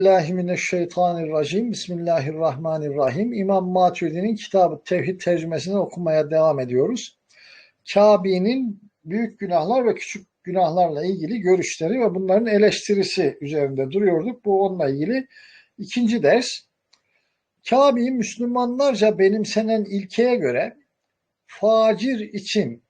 Bismillahirrahmanirrahim. Bismillahirrahmanirrahim. İmam Maturidi'nin kitabı Tevhid tercümesini okumaya devam ediyoruz. Kabe'nin büyük günahlar ve küçük günahlarla ilgili görüşleri ve bunların eleştirisi üzerinde duruyorduk. Bu onunla ilgili ikinci ders. Kabe'yi Müslümanlarca benimsenen ilkeye göre facir için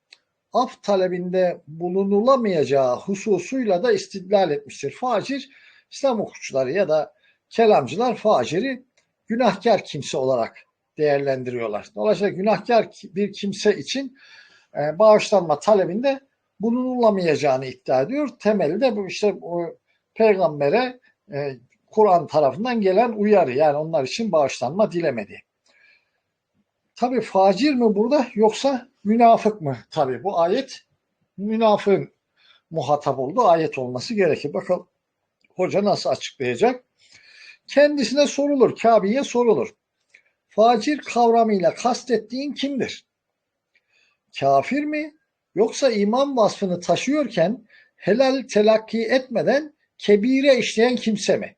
af talebinde bulunulamayacağı hususuyla da istidlal etmiştir. Facir İslam hukukçuları ya da kelamcılar faciri günahkar kimse olarak değerlendiriyorlar. Dolayısıyla günahkar bir kimse için e, bağışlanma talebinde bulunulamayacağını iddia ediyor. Temeli de bu işte o peygambere e, Kur'an tarafından gelen uyarı yani onlar için bağışlanma dilemedi. Tabi facir mi burada yoksa münafık mı? Tabi bu ayet münafığın muhatap olduğu ayet olması gerekir. Bakalım hoca nasıl açıklayacak? Kendisine sorulur, Kabe'ye sorulur. Facir kavramıyla kastettiğin kimdir? Kafir mi yoksa iman vasfını taşıyorken helal telakki etmeden kebire işleyen kimse mi?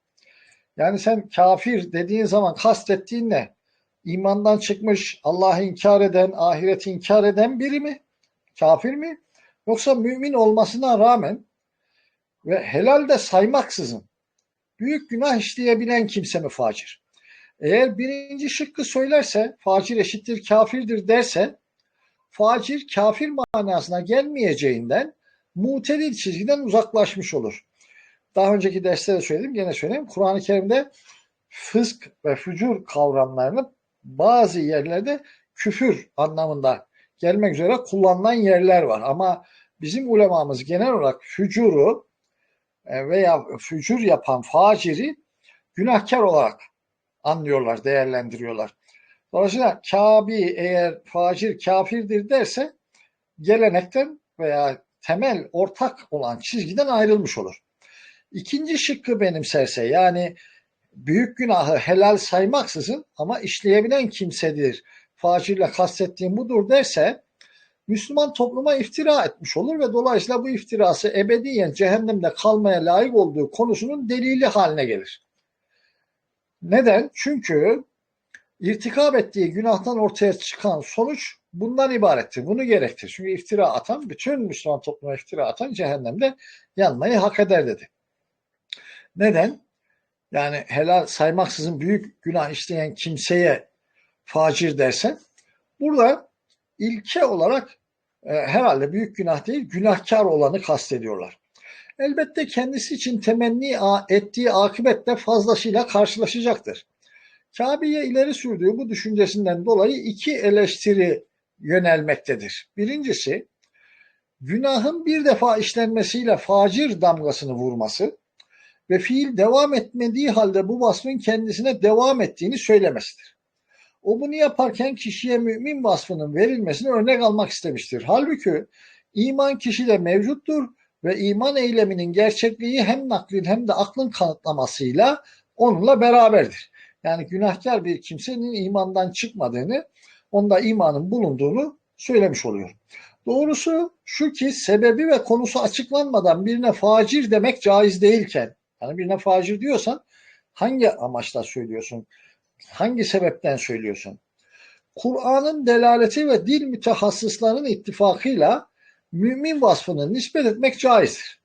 Yani sen kafir dediğin zaman kastettiğin ne? İmandan çıkmış, Allah'ı inkar eden, ahireti inkar eden biri mi? Kafir mi? Yoksa mümin olmasına rağmen ve helal de saymaksızın büyük günah işleyebilen kimse mi facir? Eğer birinci şıkkı söylerse facir eşittir kafirdir derse facir kafir manasına gelmeyeceğinden mutedil çizgiden uzaklaşmış olur. Daha önceki derste de söyledim gene söyleyeyim. Kur'an-ı Kerim'de fısk ve fücur kavramlarını bazı yerlerde küfür anlamında gelmek üzere kullanılan yerler var. Ama bizim ulemamız genel olarak fücuru veya fücur yapan faciri günahkar olarak anlıyorlar, değerlendiriyorlar. Dolayısıyla Kabi eğer facir kafirdir derse gelenekten veya temel ortak olan çizgiden ayrılmış olur. İkinci şıkkı benimserse yani büyük günahı helal saymaksızın ama işleyebilen kimsedir. Facirle kastettiğim budur derse Müslüman topluma iftira etmiş olur ve dolayısıyla bu iftirası ebediyen cehennemde kalmaya layık olduğu konusunun delili haline gelir. Neden? Çünkü irtikab ettiği günahtan ortaya çıkan sonuç bundan ibarettir. Bunu gerektir. Çünkü iftira atan, bütün Müslüman topluma iftira atan cehennemde yanmayı hak eder dedi. Neden? Yani helal saymaksızın büyük günah işleyen kimseye facir dersen burada ilke olarak e, herhalde büyük günah değil günahkar olanı kastediyorlar. Elbette kendisi için temenni ettiği akıbetle fazlasıyla karşılaşacaktır. Kabe'ye ileri sürdüğü bu düşüncesinden dolayı iki eleştiri yönelmektedir. Birincisi, günahın bir defa işlenmesiyle facir damgasını vurması ve fiil devam etmediği halde bu vasfın kendisine devam ettiğini söylemesidir. O bunu yaparken kişiye mümin vasfının verilmesini örnek almak istemiştir. Halbuki iman kişide mevcuttur ve iman eyleminin gerçekliği hem naklin hem de aklın kanıtlamasıyla onunla beraberdir. Yani günahkar bir kimsenin imandan çıkmadığını, onda imanın bulunduğunu söylemiş oluyor. Doğrusu şu ki sebebi ve konusu açıklanmadan birine facir demek caiz değilken, yani birine facir diyorsan hangi amaçla söylüyorsun? Hangi sebepten söylüyorsun? Kur'an'ın delaleti ve dil mütehassıslarının ittifakıyla mümin vasfını nispet etmek caizdir.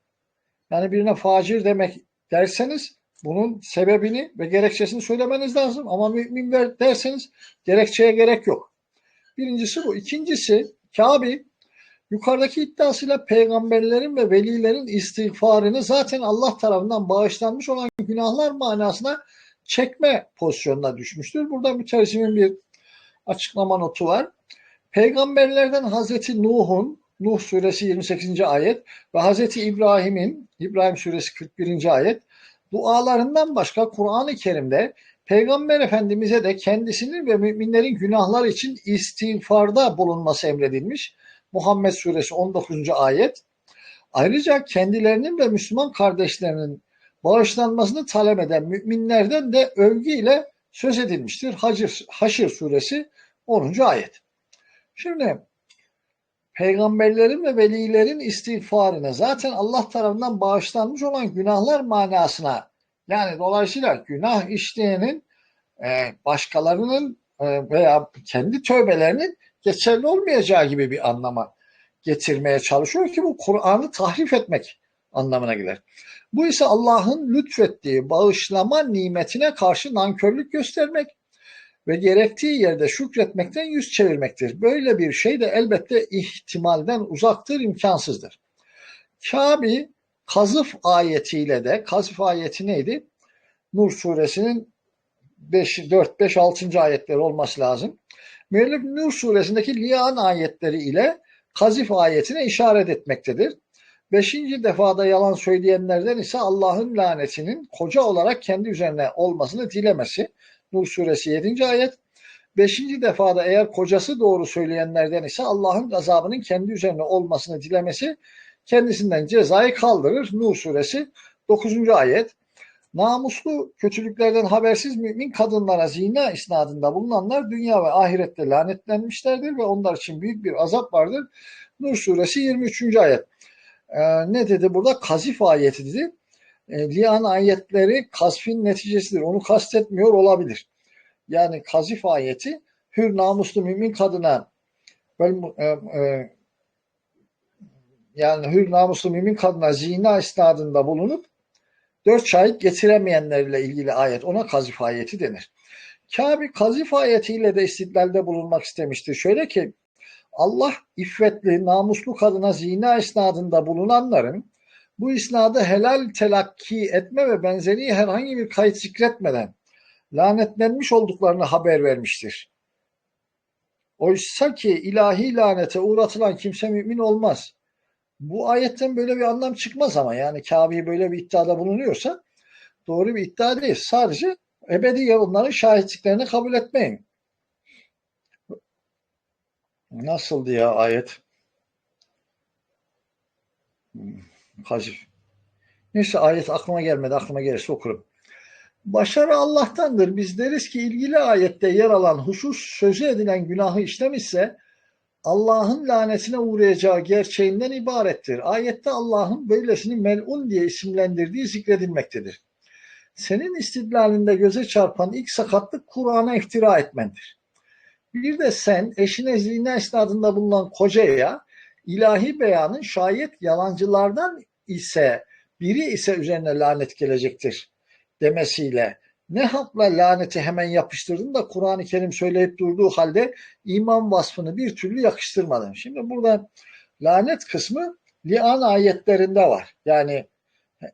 Yani birine facir demek derseniz bunun sebebini ve gerekçesini söylemeniz lazım. Ama mümin derseniz gerekçeye gerek yok. Birincisi bu. İkincisi Kabe yukarıdaki iddiasıyla peygamberlerin ve velilerin istiğfarını zaten Allah tarafından bağışlanmış olan günahlar manasına çekme pozisyonuna düşmüştür. Burada mütercimin bir açıklama notu var. Peygamberlerden Hazreti Nuh'un Nuh suresi 28. ayet ve Hazreti İbrahim'in İbrahim suresi 41. ayet dualarından başka Kur'an-ı Kerim'de Peygamber Efendimiz'e de kendisinin ve müminlerin günahlar için istiğfarda bulunması emredilmiş. Muhammed suresi 19. ayet. Ayrıca kendilerinin ve Müslüman kardeşlerinin bağışlanmasını talep eden müminlerden de övgüyle söz edilmiştir. Hacir, Haşir suresi 10. ayet. Şimdi peygamberlerin ve velilerin istiğfarına zaten Allah tarafından bağışlanmış olan günahlar manasına Yani dolayısıyla günah işleyenin e, başkalarının e, veya kendi tövbelerinin geçerli olmayacağı gibi bir anlama getirmeye çalışıyor ki bu Kur'an'ı tahrif etmek anlamına gelir. Bu ise Allah'ın lütfettiği bağışlama nimetine karşı nankörlük göstermek ve gerektiği yerde şükretmekten yüz çevirmektir. Böyle bir şey de elbette ihtimalden uzaktır, imkansızdır. Kabi kazıf ayetiyle de, kazıf ayeti neydi? Nur suresinin 5, 4, 5, 6. ayetleri olması lazım. Müellif Nur suresindeki liyan ayetleri ile kazif ayetine işaret etmektedir. Beşinci defada yalan söyleyenlerden ise Allah'ın lanetinin koca olarak kendi üzerine olmasını dilemesi. Nur suresi 7. ayet. Beşinci defada eğer kocası doğru söyleyenlerden ise Allah'ın gazabının kendi üzerine olmasını dilemesi kendisinden cezayı kaldırır. Nur suresi 9. ayet. Namuslu kötülüklerden habersiz mümin kadınlara zina isnadında bulunanlar dünya ve ahirette lanetlenmişlerdir ve onlar için büyük bir azap vardır. Nur suresi 23. ayet. Ee, ne dedi burada? Kazif ayeti dedi. E, liyan ayetleri kasfin neticesidir. Onu kastetmiyor olabilir. Yani kazif ayeti hür namuslu mümin kadına böyle, e, e, yani hür namuslu mümin kadına zina isnadında bulunup dört şahit getiremeyenlerle ilgili ayet ona kazif ayeti denir. Kabe kazif ayetiyle de istidlalde bulunmak istemiştir. Şöyle ki Allah iffetli, namuslu kadına zina isnadında bulunanların bu isnadı helal telakki etme ve benzeri herhangi bir kayıt zikretmeden lanetlenmiş olduklarını haber vermiştir. Oysa ki ilahi lanete uğratılan kimse mümin olmaz. Bu ayetten böyle bir anlam çıkmaz ama yani Kabe'yi böyle bir iddiada bulunuyorsa doğru bir iddia değil. Sadece ebedi onların şahitliklerini kabul etmeyin. Nasıldı ya ayet? Hacif. Neyse ayet aklıma gelmedi. Aklıma gelirse okurum. Başarı Allah'tandır. Biz deriz ki ilgili ayette yer alan husus sözü edilen günahı işlemişse Allah'ın lanetine uğrayacağı gerçeğinden ibarettir. Ayette Allah'ın böylesini melun diye isimlendirdiği zikredilmektedir. Senin istidlalinde göze çarpan ilk sakatlık Kur'an'a iftira etmendir. Bir de sen eşine zina esnadında bulunan kocaya ilahi beyanın şayet yalancılardan ise biri ise üzerine lanet gelecektir demesiyle ne hakla laneti hemen yapıştırdın da Kur'an-ı Kerim söyleyip durduğu halde iman vasfını bir türlü yakıştırmadın. Şimdi burada lanet kısmı lian ayetlerinde var. Yani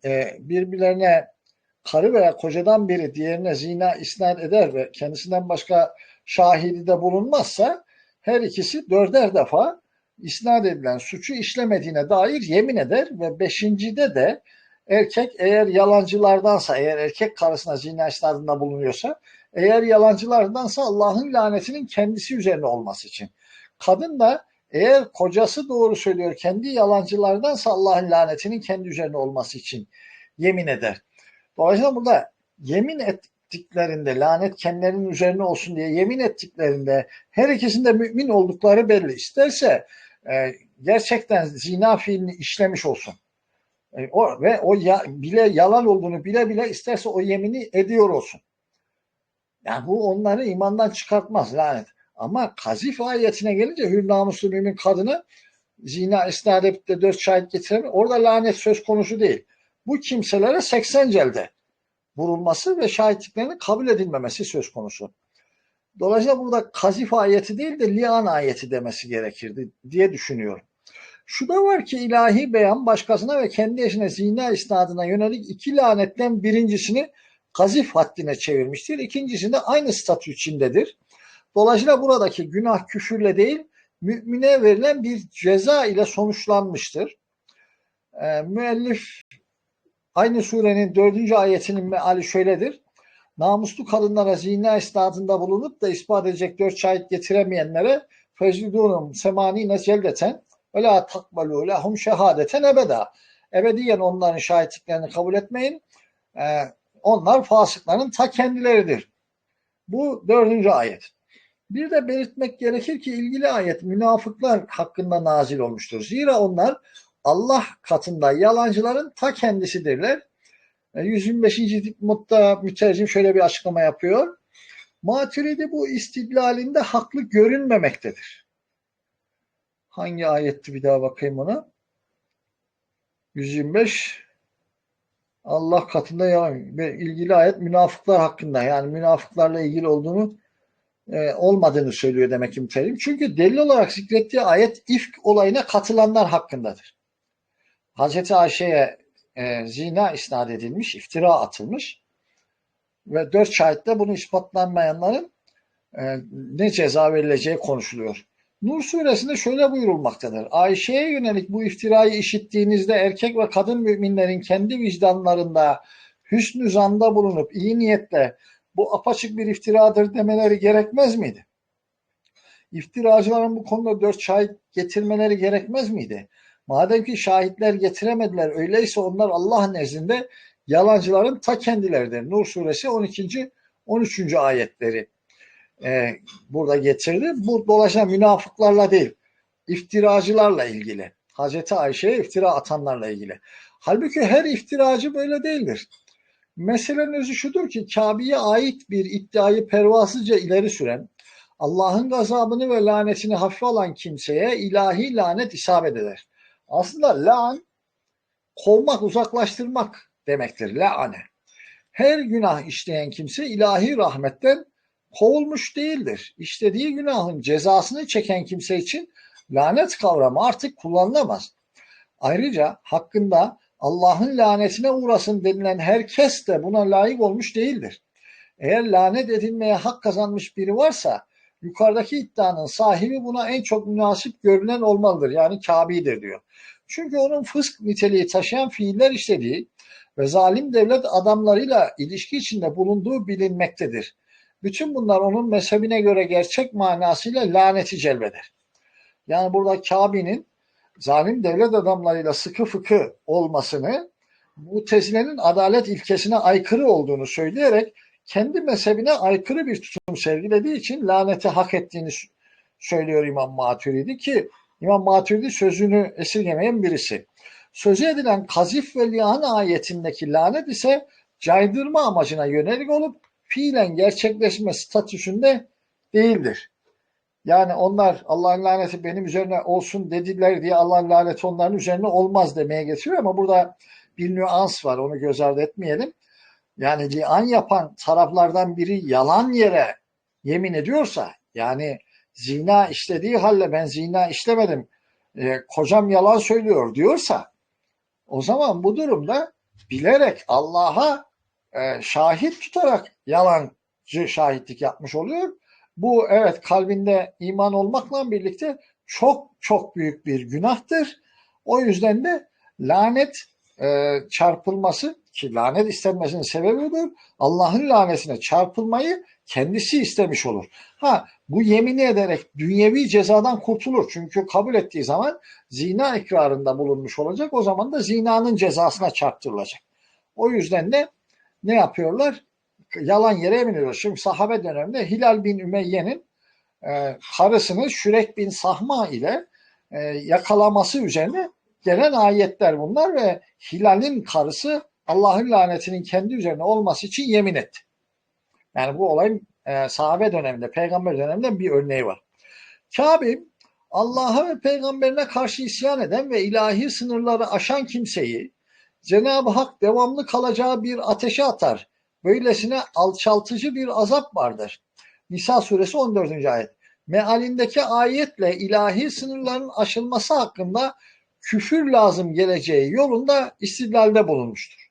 e, birbirlerine karı veya kocadan biri diğerine zina isnat eder ve kendisinden başka şahidi de bulunmazsa her ikisi dörder defa isnat edilen suçu işlemediğine dair yemin eder ve beşincide de erkek eğer yalancılardansa, eğer erkek karısına zina isnadında bulunuyorsa, eğer yalancılardansa Allah'ın lanetinin kendisi üzerine olması için. Kadın da eğer kocası doğru söylüyor, kendi yalancılardansa Allah'ın lanetinin kendi üzerine olması için yemin eder. Dolayısıyla burada yemin ettiklerinde, lanet kendilerinin üzerine olsun diye yemin ettiklerinde her ikisinde mümin oldukları belli. İsterse e, gerçekten zina fiilini işlemiş olsun. E, o, ve o ya, bile yalan olduğunu bile bile isterse o yemini ediyor olsun. Yani bu onları imandan çıkartmaz lanet. Ama kazif ayetine gelince hür namuslu mümin kadını zina isnat edip de dört şahit getirebilir. Orada lanet söz konusu değil. Bu kimselere 80 celde vurulması ve şahitliklerinin kabul edilmemesi söz konusu. Dolayısıyla burada kazif ayeti değil de lian ayeti demesi gerekirdi diye düşünüyorum. Şu da var ki ilahi beyan başkasına ve kendi eşine zina isnadına yönelik iki lanetten birincisini kazif haddine çevirmiştir. İkincisinde aynı statü içindedir. Dolayısıyla buradaki günah küfürle değil, mümine verilen bir ceza ile sonuçlanmıştır. E, müellif aynı surenin dördüncü ayetinin meali şöyledir. Namuslu kadınlara zina isnadında bulunup da ispat edecek dört şahit getiremeyenlere fezludunum semanine celdeten ve la takbalu lehum şehadeten ebeda. Ebediyen onların şahitliklerini kabul etmeyin. Ee, onlar fasıkların ta kendileridir. Bu dördüncü ayet. Bir de belirtmek gerekir ki ilgili ayet münafıklar hakkında nazil olmuştur. Zira onlar Allah katında yalancıların ta kendisidirler. E, 125. dipnotta mütercim şöyle bir açıklama yapıyor. Maturidi bu istidlalinde haklı görünmemektedir. Hangi ayetti bir daha bakayım ona? 125 Allah katında yalan ve ilgili ayet münafıklar hakkında yani münafıklarla ilgili olduğunu e, olmadığını söylüyor demek ki. Çünkü delil olarak zikrettiği ayet ifk olayına katılanlar hakkındadır. Hazreti Ayşe'ye e, zina isnat edilmiş, iftira atılmış ve dört şahitle bunu ispatlanmayanların e, ne ceza verileceği konuşuluyor. Nur suresinde şöyle buyurulmaktadır. Ayşe'ye yönelik bu iftirayı işittiğinizde erkek ve kadın müminlerin kendi vicdanlarında hüsnü zanda bulunup iyi niyetle bu apaçık bir iftiradır demeleri gerekmez miydi? İftiracıların bu konuda dört şahit getirmeleri gerekmez miydi? Madem ki şahitler getiremediler öyleyse onlar Allah nezdinde yalancıların ta kendileridir. Nur suresi 12. 13. ayetleri e, burada getirdi. Bu dolayısıyla münafıklarla değil, iftiracılarla ilgili. Hazreti Ayşe'ye iftira atanlarla ilgili. Halbuki her iftiracı böyle değildir. Meselenin özü şudur ki Kabe'ye ait bir iddiayı pervasızca ileri süren, Allah'ın gazabını ve lanetini hafife alan kimseye ilahi lanet isabet eder. Aslında lan kovmak, uzaklaştırmak demektir. Laane. Her günah işleyen kimse ilahi rahmetten kovulmuş değildir. İşlediği günahın cezasını çeken kimse için lanet kavramı artık kullanılamaz. Ayrıca hakkında Allah'ın lanetine uğrasın denilen herkes de buna layık olmuş değildir. Eğer lanet edilmeye hak kazanmış biri varsa yukarıdaki iddianın sahibi buna en çok münasip görünen olmalıdır. Yani Kabe'dir diyor. Çünkü onun fısk niteliği taşıyan fiiller işlediği ve zalim devlet adamlarıyla ilişki içinde bulunduğu bilinmektedir. Bütün bunlar onun mezhebine göre gerçek manasıyla laneti celbeder. Yani burada Kabe'nin zalim devlet adamlarıyla sıkı fıkı olmasını bu tezilerin adalet ilkesine aykırı olduğunu söyleyerek kendi mezhebine aykırı bir tutum sergilediği için laneti hak ettiğini söylüyor İmam Maturidi ki İmam Maturidi sözünü esirgemeyen birisi. Sözü edilen kazif ve lian ayetindeki lanet ise caydırma amacına yönelik olup fiilen gerçekleşme statüsünde değildir. Yani onlar Allah'ın laneti benim üzerine olsun dediler diye Allah'ın laneti onların üzerine olmaz demeye getiriyor ama burada bir nüans var onu göz ardı etmeyelim. Yani lian yapan taraflardan biri yalan yere yemin ediyorsa yani zina işlediği halde ben zina işlemedim e, kocam yalan söylüyor diyorsa o zaman bu durumda bilerek Allah'a e, şahit tutarak yalancı şahitlik yapmış oluyor. Bu evet kalbinde iman olmakla birlikte çok çok büyük bir günahtır. O yüzden de lanet e, çarpılması ki lanet istenmesinin sebebi budur. Allah'ın lanetine çarpılmayı kendisi istemiş olur. Ha bu yemini ederek dünyevi cezadan kurtulur. Çünkü kabul ettiği zaman zina ikrarında bulunmuş olacak. O zaman da zinanın cezasına çarptırılacak. O yüzden de ne yapıyorlar? Yalan yere emin ediyor. Şimdi sahabe döneminde Hilal bin Ümeyye'nin e, karısını Şürek bin Sahma ile e, yakalaması üzerine gelen ayetler bunlar ve Hilal'in karısı Allah'ın lanetinin kendi üzerine olması için yemin etti. Yani bu olayın e, sahabe döneminde, peygamber döneminde bir örneği var. Kabe Allah'a ve peygamberine karşı isyan eden ve ilahi sınırları aşan kimseyi Cenab-ı Hak devamlı kalacağı bir ateşe atar. Böylesine alçaltıcı bir azap vardır. Nisa suresi 14. ayet. Mealindeki ayetle ilahi sınırların aşılması hakkında küfür lazım geleceği yolunda istidlalde bulunmuştur.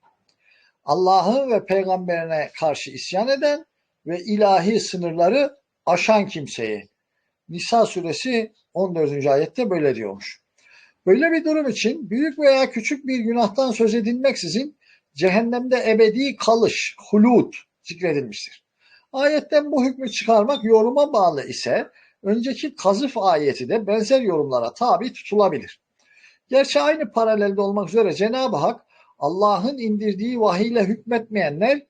Allah'ı ve peygamberine karşı isyan eden ve ilahi sınırları aşan kimseyi. Nisa suresi 14. ayette böyle diyormuş. Böyle bir durum için büyük veya küçük bir günahtan söz edilmeksizin cehennemde ebedi kalış, hulut zikredilmiştir. Ayetten bu hükmü çıkarmak yoruma bağlı ise önceki kazıf ayeti de benzer yorumlara tabi tutulabilir. Gerçi aynı paralelde olmak üzere Cenab-ı Hak Allah'ın indirdiği vahiyle hükmetmeyenler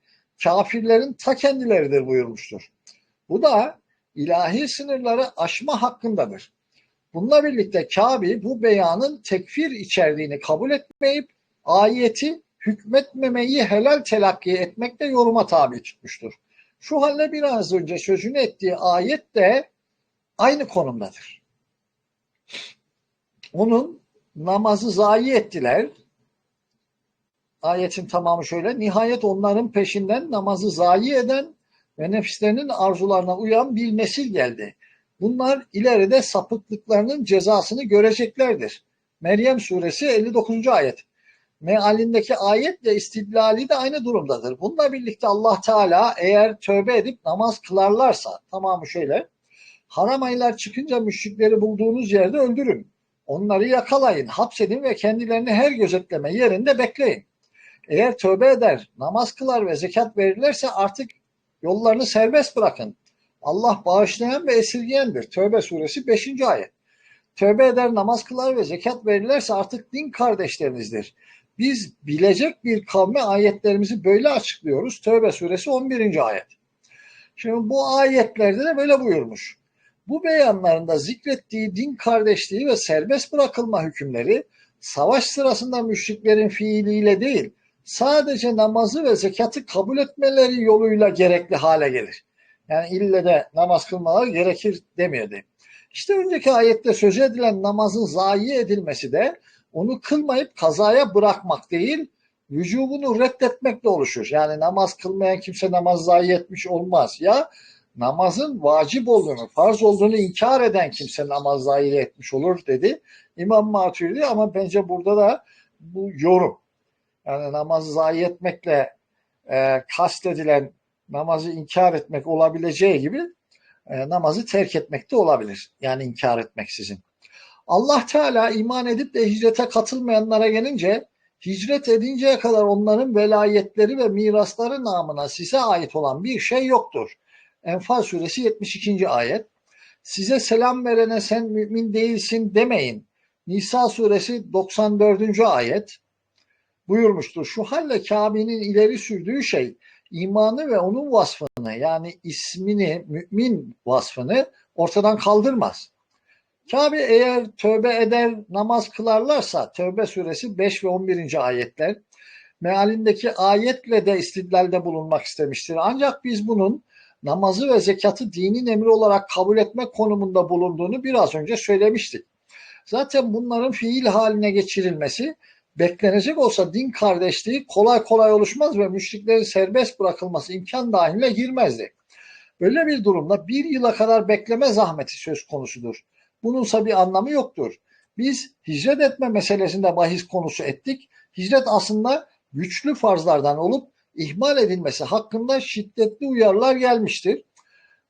kafirlerin ta kendileridir buyurmuştur. Bu da ilahi sınırları aşma hakkındadır. Bununla birlikte Kabe bu beyanın tekfir içerdiğini kabul etmeyip ayeti hükmetmemeyi helal telakki etmekle yoruma tabi tutmuştur. Şu halde biraz önce sözünü ettiği ayet de aynı konumdadır. Onun namazı zayi ettiler. Ayetin tamamı şöyle. Nihayet onların peşinden namazı zayi eden ve nefislerinin arzularına uyan bir nesil geldi. Bunlar ileride sapıklıklarının cezasını göreceklerdir. Meryem suresi 59. ayet. Mealindeki ayetle istidlali de aynı durumdadır. Bununla birlikte Allah Teala eğer tövbe edip namaz kılarlarsa tamamı şöyle. Haram aylar çıkınca müşrikleri bulduğunuz yerde öldürün. Onları yakalayın, hapsedin ve kendilerini her gözetleme yerinde bekleyin. Eğer tövbe eder, namaz kılar ve zekat verirlerse artık yollarını serbest bırakın. Allah bağışlayan ve esirgeyendir. Tövbe suresi 5. ayet. Tövbe eder, namaz kılar ve zekat verirlerse artık din kardeşlerinizdir. Biz bilecek bir kavme ayetlerimizi böyle açıklıyoruz. Tövbe suresi 11. ayet. Şimdi bu ayetlerde de böyle buyurmuş. Bu beyanlarında zikrettiği din kardeşliği ve serbest bırakılma hükümleri savaş sırasında müşriklerin fiiliyle değil, sadece namazı ve zekatı kabul etmeleri yoluyla gerekli hale gelir. Yani ille de namaz kılmaları gerekir demiyordu. İşte önceki ayette söz edilen namazın zayi edilmesi de onu kılmayıp kazaya bırakmak değil, vücubunu reddetmekle oluşur. Yani namaz kılmayan kimse namaz zayi etmiş olmaz. Ya namazın vacip olduğunu, farz olduğunu inkar eden kimse namaz zayi etmiş olur dedi. İmam Maturidi ama bence burada da bu yorum. Yani namazı zayi etmekle e, kastedilen namazı inkar etmek olabileceği gibi e, namazı terk etmek de olabilir. Yani inkar etmeksizin. Allah Teala iman edip de hicrete katılmayanlara gelince hicret edinceye kadar onların velayetleri ve mirasları namına size ait olan bir şey yoktur. Enfal suresi 72. ayet. Size selam verene sen mümin değilsin demeyin. Nisa suresi 94. ayet buyurmuştur. Şu halle Kabe'nin ileri sürdüğü şey imanı ve onun vasfını yani ismini, mümin vasfını ortadan kaldırmaz. Kabe eğer tövbe eder, namaz kılarlarsa Tövbe suresi 5 ve 11. ayetler mealindeki ayetle de istidlalde bulunmak istemiştir. Ancak biz bunun namazı ve zekatı dinin emri olarak kabul etme konumunda bulunduğunu biraz önce söylemiştik. Zaten bunların fiil haline geçirilmesi beklenecek olsa din kardeşliği kolay kolay oluşmaz ve müşriklerin serbest bırakılması imkan dahiline girmezdi. Böyle bir durumda bir yıla kadar bekleme zahmeti söz konusudur. Bununsa bir anlamı yoktur. Biz hicret etme meselesinde bahis konusu ettik. Hicret aslında güçlü farzlardan olup ihmal edilmesi hakkında şiddetli uyarılar gelmiştir.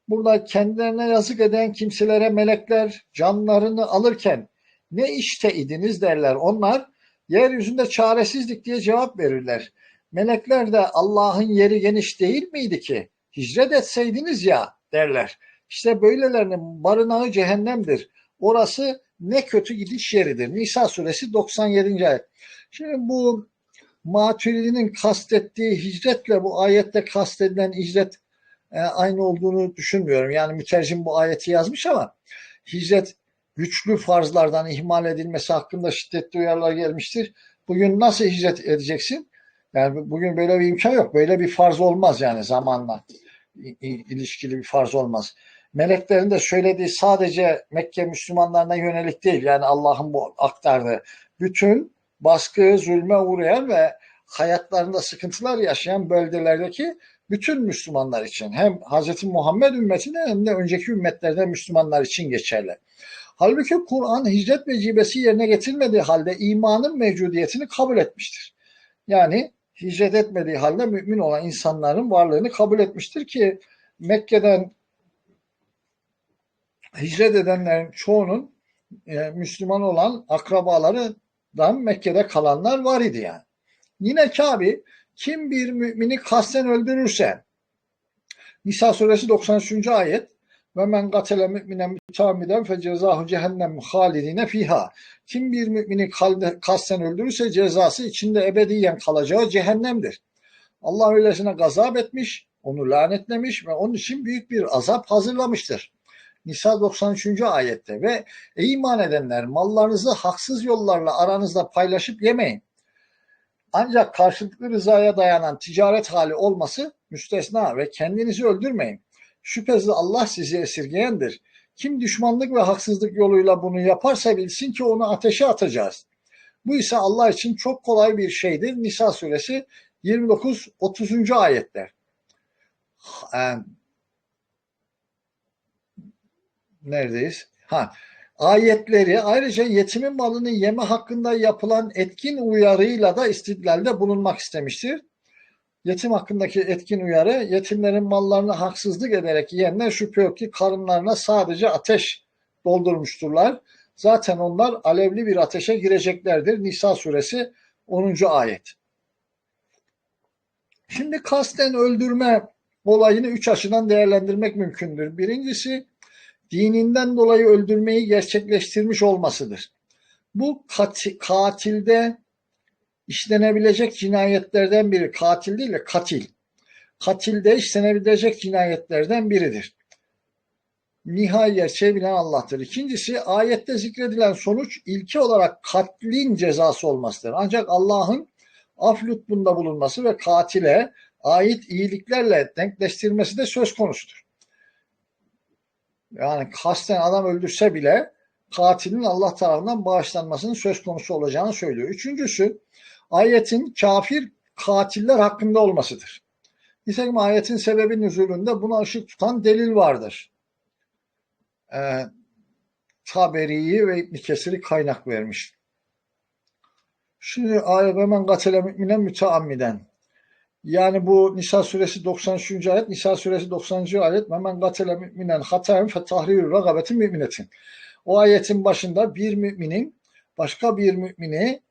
Burada kendilerine yazık eden kimselere melekler canlarını alırken ne işte idiniz derler. Onlar yeryüzünde çaresizlik diye cevap verirler. Melekler de Allah'ın yeri geniş değil miydi ki? Hicret etseydiniz ya derler. İşte böylelerinin barınağı cehennemdir. Orası ne kötü gidiş yeridir. Nisa suresi 97. ayet. Şimdi bu Maturidi'nin kastettiği hicretle bu ayette kastedilen hicret e, aynı olduğunu düşünmüyorum. Yani mütercim bu ayeti yazmış ama hicret güçlü farzlardan ihmal edilmesi hakkında şiddetli uyarılar gelmiştir. Bugün nasıl hicret edeceksin? Yani bugün böyle bir imkan yok. Böyle bir farz olmaz yani zamanla ilişkili bir farz olmaz. Meleklerin de söylediği sadece Mekke Müslümanlarına yönelik değil. Yani Allah'ın bu aktardığı bütün baskı, zulme uğrayan ve hayatlarında sıkıntılar yaşayan bölgelerdeki bütün Müslümanlar için hem Hz. Muhammed ümmetine hem de önceki ümmetlerden Müslümanlar için geçerli. Halbuki Kur'an hicret vecibesi yerine getirmediği halde imanın mevcudiyetini kabul etmiştir. Yani hicret etmediği halde mümin olan insanların varlığını kabul etmiştir ki Mekke'den hicret edenlerin çoğunun e, Müslüman olan akrabalarından Mekke'de kalanlar var idi yani. Yine Kabe kim bir mümini kasten öldürürse Nisa suresi 93. ayet ve men gatele müminen müteammiden fe cezahu cehennem halidine fiha. Kim bir mümini kasten öldürürse cezası içinde ebediyen kalacağı cehennemdir. Allah öylesine gazap etmiş, onu lanetlemiş ve onun için büyük bir azap hazırlamıştır. Nisa 93. ayette ve ey iman edenler mallarınızı haksız yollarla aranızda paylaşıp yemeyin. Ancak karşılıklı rızaya dayanan ticaret hali olması müstesna ve kendinizi öldürmeyin. Şüphesiz Allah sizi esirgeyendir. Kim düşmanlık ve haksızlık yoluyla bunu yaparsa bilsin ki onu ateşe atacağız. Bu ise Allah için çok kolay bir şeydir. Nisa suresi 29-30. ayetler. Ee, neredeyiz? Ha, ayetleri ayrıca yetimin malını yeme hakkında yapılan etkin uyarıyla da istidlalde bulunmak istemiştir. Yetim hakkındaki etkin uyarı, yetimlerin mallarını haksızlık ederek yiyenler şüphe yok ki karınlarına sadece ateş doldurmuşturlar. Zaten onlar alevli bir ateşe gireceklerdir. Nisa suresi 10. ayet. Şimdi kasten öldürme olayını üç açıdan değerlendirmek mümkündür. Birincisi dininden dolayı öldürmeyi gerçekleştirmiş olmasıdır. Bu katilde işlenebilecek cinayetlerden biri. Katil değil de katil. Katilde işlenebilecek cinayetlerden biridir. Nihai gerçeği bilen Allah'tır. İkincisi ayette zikredilen sonuç ilki olarak katlin cezası olmasıdır. Ancak Allah'ın af lütfunda bulunması ve katile ait iyiliklerle denkleştirmesi de söz konusudur. Yani kasten adam öldürse bile katilin Allah tarafından bağışlanmasının söz konusu olacağını söylüyor. Üçüncüsü ayetin kafir katiller hakkında olmasıdır. Nitekim ayetin sebebi nüzulünde buna ışık tutan delil vardır. Ee, Taberi'yi ve İbn Kesir'i kaynak vermiş. Şimdi ayet hemen gatele müminen müteammiden. Yani bu Nisa suresi 93. ayet, Nisa suresi 90. ayet hemen gatele müminen hataen fe tahrirü ragabetin müminetin. O ayetin başında bir müminin başka bir mümini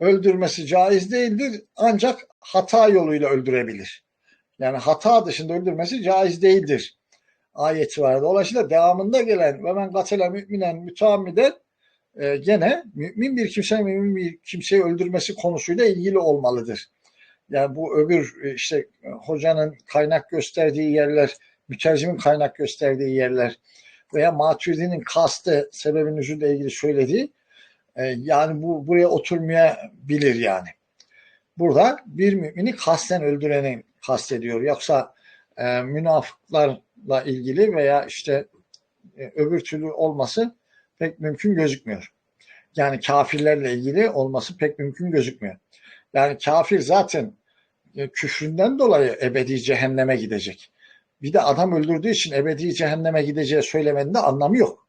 öldürmesi caiz değildir ancak hata yoluyla öldürebilir. Yani hata dışında öldürmesi caiz değildir ayeti var. Dolayısıyla devamında gelen ve men gatele müminen müteammiden e, gene mümin bir kimse mümin bir kimseyi öldürmesi konusuyla ilgili olmalıdır. Yani bu öbür e, işte e, hocanın kaynak gösterdiği yerler, mütercimin kaynak gösterdiği yerler veya Maturidi'nin kastı sebebin üzerinde ilgili söylediği e, yani bu buraya oturmayabilir yani. Burada bir mümini kasten öldüreni kastediyor. Yoksa e, münafıklarla ilgili veya işte e, öbür türlü olması pek mümkün gözükmüyor. Yani kafirlerle ilgili olması pek mümkün gözükmüyor. Yani kafir zaten e, küfründen dolayı ebedi cehenneme gidecek. Bir de adam öldürdüğü için ebedi cehenneme gideceği söylemenin de anlamı yok.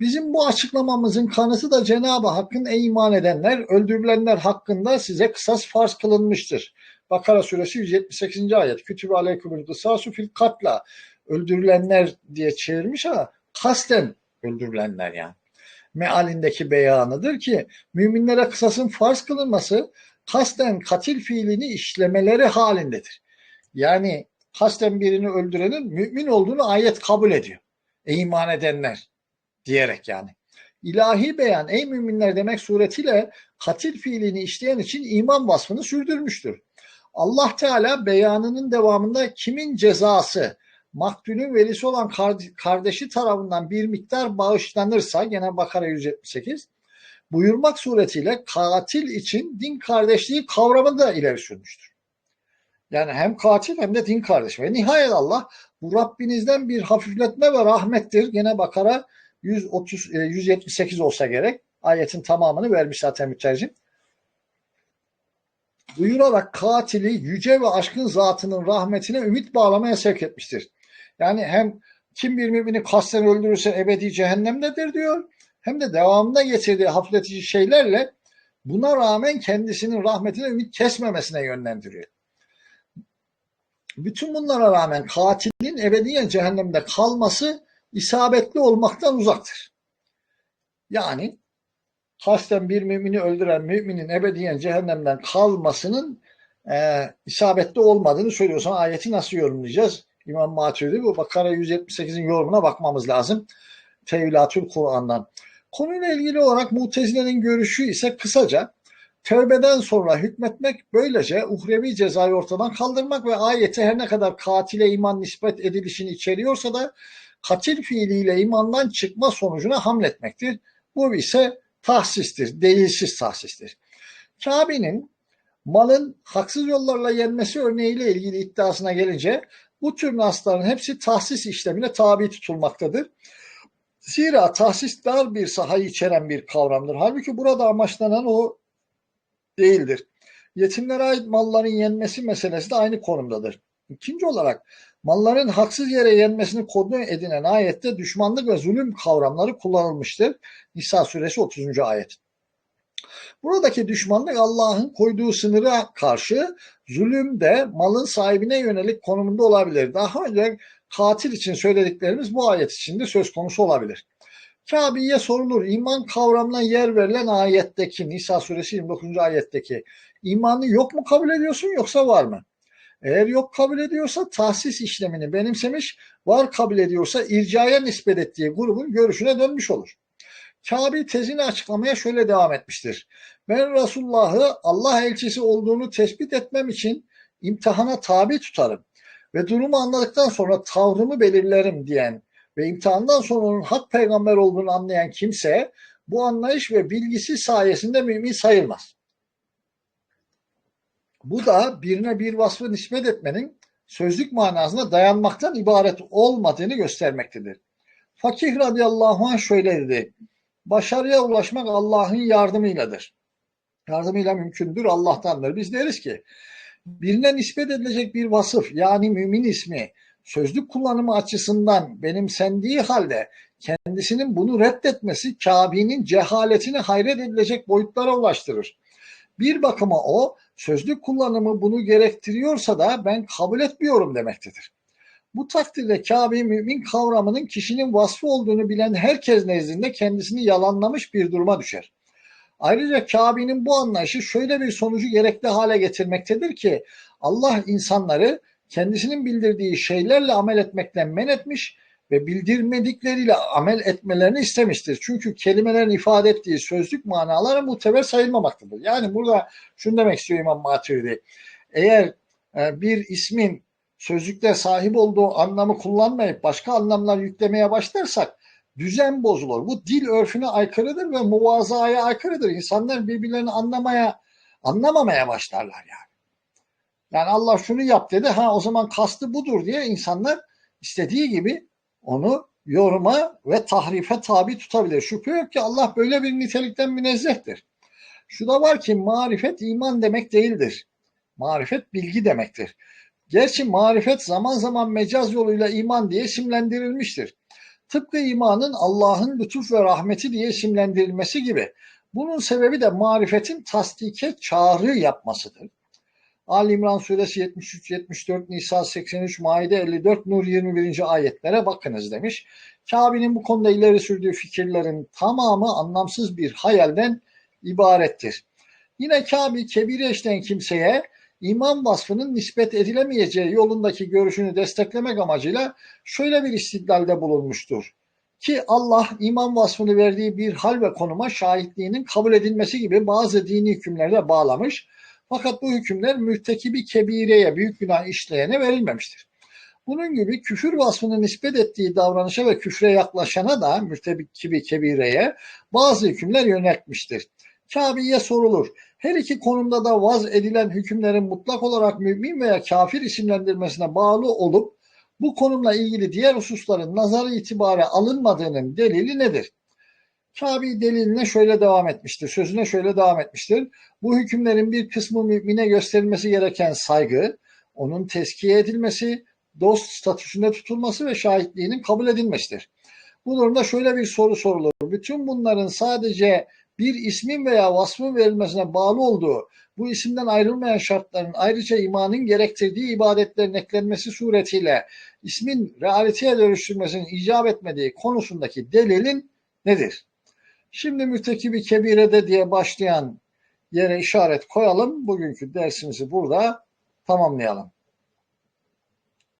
Bizim bu açıklamamızın kanıtı da Cenab-ı Hakk'ın ey iman edenler öldürülenler hakkında size kısas farz kılınmıştır. Bakara suresi 178. ayet. Kütübe aleykümül kısasu fil katla. Öldürülenler diye çevirmiş ama kasten öldürülenler yani. Mealindeki beyanıdır ki müminlere kısasın farz kılınması kasten katil fiilini işlemeleri halindedir. Yani kasten birini öldürenin mümin olduğunu ayet kabul ediyor. E iman edenler diyerek yani. İlahi beyan ey müminler demek suretiyle katil fiilini işleyen için iman vasfını sürdürmüştür. Allah Teala beyanının devamında kimin cezası maktulün velisi olan kardeşi tarafından bir miktar bağışlanırsa gene Bakara 178 buyurmak suretiyle katil için din kardeşliği kavramını da ileri sürmüştür. Yani hem katil hem de din kardeş. Ve nihayet Allah bu Rabbinizden bir hafifletme ve rahmettir. Gene Bakara 130, 178 e, olsa gerek. Ayetin tamamını vermiş zaten mütercim. Buyurarak katili yüce ve aşkın zatının rahmetine ümit bağlamaya sevk etmiştir. Yani hem kim bir mümini kasten öldürürse ebedi cehennemdedir diyor. Hem de devamında getirdiği hafifletici şeylerle buna rağmen kendisinin rahmetine ümit kesmemesine yönlendiriyor. Bütün bunlara rağmen katilin ebediyen cehennemde kalması isabetli olmaktan uzaktır. Yani kasten bir mümini öldüren müminin ebediyen cehennemden kalmasının e, isabetli olmadığını söylüyorsan ayeti nasıl yorumlayacağız? İmam Maturidi bu Bakara 178'in yorumuna bakmamız lazım. Tevlatül Kur'an'dan. Konuyla ilgili olarak Mutezile'nin görüşü ise kısaca tövbeden sonra hükmetmek böylece uhrevi cezayı ortadan kaldırmak ve ayeti her ne kadar katile iman nispet edilişini içeriyorsa da katil fiiliyle imandan çıkma sonucuna hamletmektir. Bu ise tahsistir, delilsiz tahsistir. Kabe'nin malın haksız yollarla yenmesi örneğiyle ilgili iddiasına gelince bu tür nasların hepsi tahsis işlemine tabi tutulmaktadır. Zira tahsis dar bir sahayı içeren bir kavramdır. Halbuki burada amaçlanan o değildir. Yetimlere ait malların yenmesi meselesi de aynı konumdadır. İkinci olarak malların haksız yere yenmesini konu edinen ayette düşmanlık ve zulüm kavramları kullanılmıştır. Nisa suresi 30. ayet. Buradaki düşmanlık Allah'ın koyduğu sınıra karşı zulüm de malın sahibine yönelik konumunda olabilir. Daha önce katil için söylediklerimiz bu ayet içinde söz konusu olabilir. Kabe'ye sorulur. İman kavramına yer verilen ayetteki Nisa suresi 29. ayetteki imanı yok mu kabul ediyorsun yoksa var mı? Eğer yok kabul ediyorsa tahsis işlemini benimsemiş, var kabul ediyorsa ircaya nispet ettiği grubun görüşüne dönmüş olur. Kabe tezini açıklamaya şöyle devam etmiştir. Ben Resulullah'ı Allah elçisi olduğunu tespit etmem için imtihana tabi tutarım ve durumu anladıktan sonra tavrımı belirlerim diyen ve imtihandan sonra onun hak peygamber olduğunu anlayan kimse bu anlayış ve bilgisi sayesinde mümin sayılmaz. Bu da birine bir vasfı nispet etmenin sözlük manasına dayanmaktan ibaret olmadığını göstermektedir. Fakih radıyallahu anh şöyle dedi. Başarıya ulaşmak Allah'ın yardımıyladır. Yardımıyla mümkündür, Allah'tandır. Biz deriz ki birine nispet edilecek bir vasıf yani mümin ismi sözlük kullanımı açısından benimsendiği halde kendisinin bunu reddetmesi Kabe'nin cehaletini hayret edilecek boyutlara ulaştırır. Bir bakıma o sözlük kullanımı bunu gerektiriyorsa da ben kabul etmiyorum demektedir. Bu takdirde Kabe mümin kavramının kişinin vasfı olduğunu bilen herkes nezdinde kendisini yalanlamış bir duruma düşer. Ayrıca Kabe'nin bu anlayışı şöyle bir sonucu gerekli hale getirmektedir ki Allah insanları kendisinin bildirdiği şeylerle amel etmekten men etmiş ve bildirmedikleriyle amel etmelerini istemiştir. Çünkü kelimelerin ifade ettiği sözlük manaları muteber sayılmamaktadır. Yani burada şunu demek istiyor İmam Maturidi. Eğer e, bir ismin sözlükte sahip olduğu anlamı kullanmayıp başka anlamlar yüklemeye başlarsak düzen bozulur. Bu dil örfüne aykırıdır ve muvazaya aykırıdır. İnsanlar birbirlerini anlamaya, anlamamaya başlarlar yani. Yani Allah şunu yap dedi. Ha o zaman kastı budur diye insanlar istediği gibi onu yoruma ve tahrife tabi tutabilir. Şüphe yok ki Allah böyle bir nitelikten münezzehtir. Şu da var ki marifet iman demek değildir. Marifet bilgi demektir. Gerçi marifet zaman zaman mecaz yoluyla iman diye isimlendirilmiştir. Tıpkı imanın Allah'ın lütuf ve rahmeti diye isimlendirilmesi gibi. Bunun sebebi de marifetin tasdike çağrı yapmasıdır. Ali İmran suresi 73, 74, Nisa 83, Maide 54, Nur 21. ayetlere bakınız demiş. Kabe'nin bu konuda ileri sürdüğü fikirlerin tamamı anlamsız bir hayalden ibarettir. Yine Kabe kebire işleyen kimseye iman vasfının nispet edilemeyeceği yolundaki görüşünü desteklemek amacıyla şöyle bir istidlalde bulunmuştur. Ki Allah iman vasfını verdiği bir hal ve konuma şahitliğinin kabul edilmesi gibi bazı dini hükümlerle bağlamış fakat bu hükümler mühtekibi kebireye, büyük günah işleyene verilmemiştir. Bunun gibi küfür vasfını nispet ettiği davranışa ve küfre yaklaşana da mürtekibi kebireye bazı hükümler yöneltmiştir. Kabe'ye sorulur. Her iki konumda da vaz edilen hükümlerin mutlak olarak mümin veya kafir isimlendirmesine bağlı olup bu konumla ilgili diğer hususların nazarı itibare alınmadığının delili nedir? Kabe deliline şöyle devam etmiştir, sözüne şöyle devam etmiştir. Bu hükümlerin bir kısmı mümine gösterilmesi gereken saygı, onun teskiye edilmesi, dost statüsünde tutulması ve şahitliğinin kabul edilmesidir. Bu durumda şöyle bir soru sorulur. Bütün bunların sadece bir ismin veya vasfın verilmesine bağlı olduğu, bu isimden ayrılmayan şartların ayrıca imanın gerektirdiği ibadetlerin eklenmesi suretiyle ismin realiteye dönüştürmesinin icap etmediği konusundaki delilin nedir? Şimdi mütekibi kebirede diye başlayan yere işaret koyalım. Bugünkü dersimizi burada tamamlayalım.